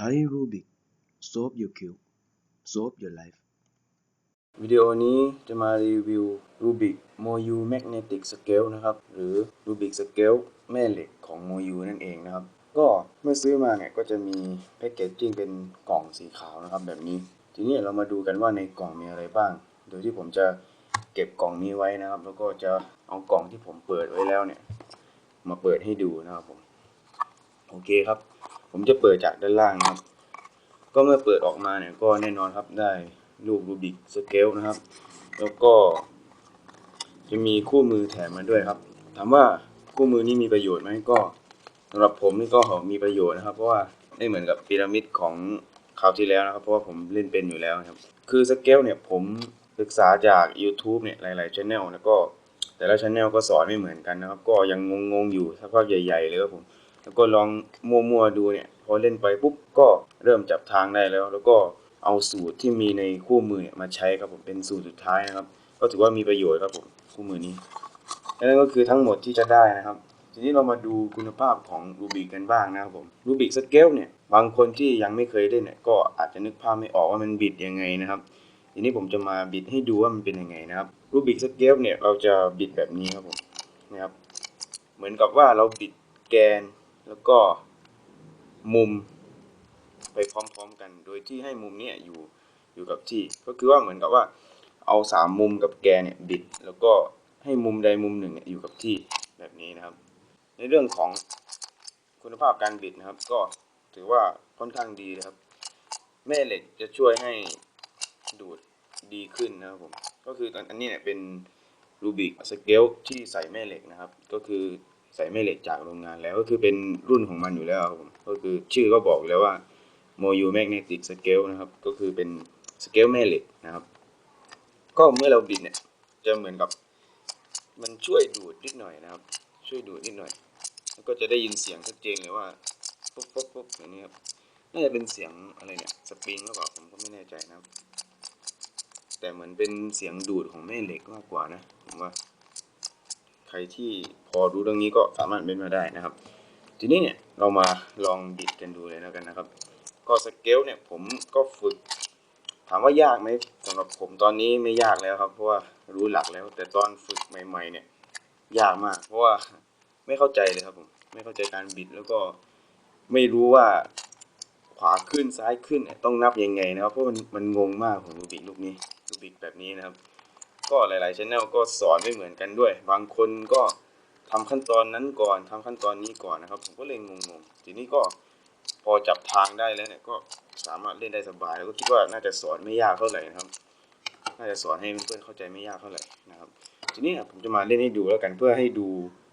Thai Rubik Solve your cube Solve your life วิดีโอนี้จะมารีวิว Rubik MoU Magnetic Scale นะครับ หรือ Rubik Scale แม่เหล็กของ MoU นั่นเองนะครับ ก็เมื่อซื้อมาเนี่ยก็จะมีแพคเกจจิ้งเป็นกล่องสีขาวนะครับแบบนี้ ทีนี้เรามาดูกันว่าในกล่องมีอะไรบ้าง โดยที่ผมจะเก็บกล่องนี้ไว้นะครับ แล้วก็จะเอากล่องที่ผมเปิดไว้แล้วเนี่ย มาเปิดให้ดูนะครับผม โอเคครับ ผมจะเปิดจากด้านล่างนะครับ ก็เมื่อเปิดออกมาเนี่ยก็แน่นอนครับได้ลูกรูบิกสเกลนะครับ แล้วก็ จะมีคู่มือแถมมาด้วยครับ ถามว่าคู่มือนี้มีประโยชน์ไหมก็สำหรับผมนี่ก็มีประโยชน์นะครับ เพราะว่าไม่เหมือนกับพีระมิดของคราวที่แล้วนะครับ เพราะว่าผมเล่นเป็นอยู่แล้วครับ คือสเกลเนี่ยผมศึกษาจาก YouTube เนี่ยหลายๆช anel แล้วก็แต่ละช anel ก็สอนไม่เหมือนกันนะครับ ก็ยังงงๆอยู่สักพักใหญ่ ๆ เลยครับผม แล้วก็ลองมั่วๆดูเนี่ยพอเล่นไปปุ๊บก็เริ่มจับทางได้แล้ว แล้วก็เอาสูตรที่มีในคู่มือมาใช้ครับผมเป็นสูตรสุดท้ายนะครับ ก็ถือว่ามีประโยชน์ครับผมคู่มือนี้และนั่นก็คือทั้งหมดที่จะได้นะครับ ทีนี้เรามาดูคุณภาพของรูบิกกันบ้างนะครับผมรูบิกสเกลเนี่ยบางคนที่ยังไม่เคยเล่นเนี่ยก็อาจจะนึกภาพไม่ออกว่ามันบิดยังไงนะครับทีนี้ผมจะมาบิดให้ดูว่ามันเป็นยังไงนะครับรูบิกสเกลเนี่ยเราจะบิดแบบนี้ครับผมนะครับเหมือนกับว่าเราบิดแกน แล้วก็มุมไปพร้อมๆกัน โดยที่ให้มุมนี่ยอยู่อยู่กับที่ ก็คือว่าเหมือนกับว่าเอาสามมุมกับแกนเนี่ยบิด แล้วก็ให้มุมใดมุมหนึ่งอยู่กับที่แบบนี้นะครับ ในเรื่องของคุณภาพการบิดนะครับ ก็ถือว่าค่อนข้างดีนะครับ แม่เหล็กจะช่วยให้ดูดดีขึ้นนะครับผมก็คืออันนี้เนี่ยเป็นรูบิกสเกลที่ใส่แม่เหล็กนะครับ ก็คือ ใส่แม่เหล็กจากโรงงานแล้วก็คือเป็นรุ่นของมันอยู่แล้วครับผมก็คือชื่อก็บอกแล้วว่า Moyu Magnetic Scale นะครับก็คือเป็นสเกลแม่เหล็กนะครับ ก็เมื่อเราบิดเนี่ยจะเหมือนกับมันช่วยดูดนิดหน่อยนะครับ ช่วยดูดนิดหน่อยแล้วก็จะได้ยินเสียงชัดเจนเลยว่าปุ๊บปุ๊บปุ๊บอย่างนี้ครับน่าจะเป็นเสียงอะไรเนี่ยสปริงหรือเปล่าผมก็ไม่แน่ใจนะครับ แต่เหมือนเป็นเสียงดูดของแม่เหล็กมากกว่านะผมว่า ใครที่พอรู้เรื่องนี้ก็สามารถเป็นมาได้นะครับ ทีนี้เนี่ยเรามาลองบิดกันดูเลยแล้วกันนะครับ ก็สเกลเนี่ยผมก็ฝึก ถามว่ายากไหมสำหรับผมตอนนี้ไม่ยากแล้วครับ เพราะว่ารู้หลักแล้ว แต่ตอนฝึกใหม่ๆเนี่ยยากมาก เพราะว่าไม่เข้าใจเลยครับผมไม่เข้าใจการบิดแล้วก็ไม่รู้ว่าขวาขึ้นซ้ายขึ้นเนี่ยต้องนับยังไงนะครับเพราะมันมันงงมากของรูบิกลูกนี้รูบิกแบบนี้นะครับ ก็หลายๆช anel ก็สอนไม่เหมือนกันด้วย บางคนก็ทำขั้นตอนนั้นก่อนทำขั้นตอนนี้ก่อนนะครับ ผมก็เลยงงๆ ทีนี้ก็พอจับทางได้แล้วเนี่ยก็สามารถเล่นได้สบาย แล้วก็คิดว่าน่าจะสอนไม่ยากเท่าไหร่นะครับ น่าจะสอนให้เพื่อนๆเข้าใจไม่ยากเท่าไหร่นะครับ ทีนี้ผมจะมาเล่นให้ดูแล้วกันเพื่อให้ดู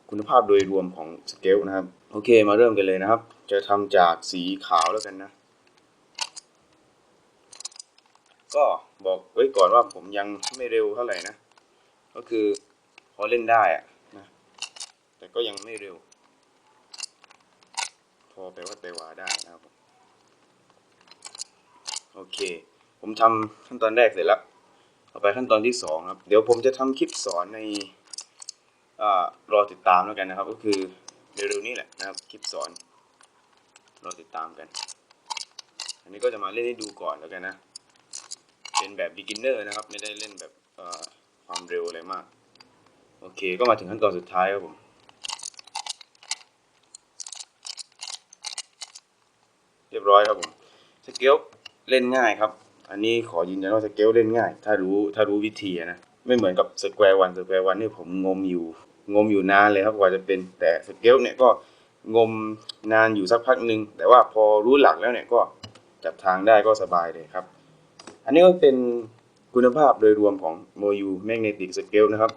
คุณภาพโดยรวมของสเกลนะครับ โอเคมาเริ่มกันเลยนะครับ จะทำจากสีขาวแล้วกันนะ ก็บอกไว้ก่อนว่าผมยังไม่เร็วเท่าไหร่นะ ก็คือพอเล่นได้อะนะ แต่ก็ยังไม่เร็ว พอไปว่าไปวาได้นะครับโอเค ผมทำขั้นตอนแรกเสร็จแล้วต่อไปขั้นตอนที่สองครับ เดี๋ยวผมจะทำคลิปสอนในอรอติดตามแล้วกันนะครับ ก็คือเร็วๆนี้แหละนะครับคลิปสอนรอติดตามกัน อันนี้ก็จะมาเล่นให้ดูก่อนแล้วกันนะ เป็นแบบ beginner นะครับ ไม่ได้เล่นแบบความเร็วอะไรมาก โอเค ก็มาถึงขั้นตอนสุดท้ายครับผมเรียบร้อยครับผมสเกลเล่นง่ายครับ อันนี้ขอยืนยันว่าสเกลเล่นง่าย ถ้ารู้ถ้ารู้วิธีนะ ไม่เหมือนกับสแควร์วันสแควร์วันนี่ผมงมอยู่ งมอยู่นานเลยครับกว่าจะเป็นแต่สเกลเนี่ยก็งมนานอยู่สักพักหนึ่งแต่ว่าพอรู้หลักแล้วเนี่ยก็จับทางได้ก็สบายเลยครับ อันนี้ก็เป็นคุณภาพโดยรวมของ Moyu Magnetic Scale นะครับ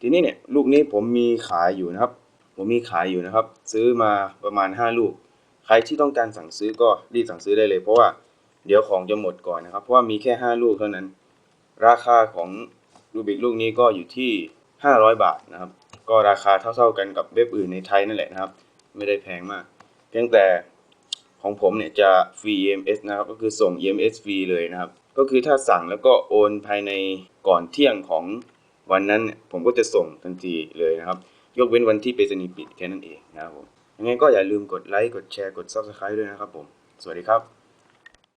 ทีนี้เนี่ยลูกนี้ผมมีขายอยู่นะครับ ผมมีขายอยู่นะครับ ซื้อมาประมาณ 5 ลูก ใครที่ต้องการสั่งซื้อก็รีบสั่งซื้อได้เลย เพราะว่าเดี๋ยวของจะหมดก่อนนะครับ เพราะว่ามีแค่ 5 ลูกเท่านั้น ราคาของรูบิกลูกนี้ก็อยู่ที่ 500 บาทนะครับ ก็ราคาเท่าๆกันกับเว็บอื่นในไทยนั่นแหละนะครับ ไม่ได้แพงมาก เพียงแต่ ของผมเนี่ยจะฟรี EMS นะครับก็คือส่ง EMS ฟรีเลยนะครับ ก็คือถ้าสั่งแล้วก็โอนภายในก่อนเที่ยงของวันนั้นผมก็จะส่งทันทีเลยนะครับ ยกเว้นวันที่ไปรษณีย์ปิดแค่นั้นเองนะครับผมยังไงก็อย่าลืมกดไลค์กดแชร์กด Subscribe ด้วยนะครับผม สวัสดีครับ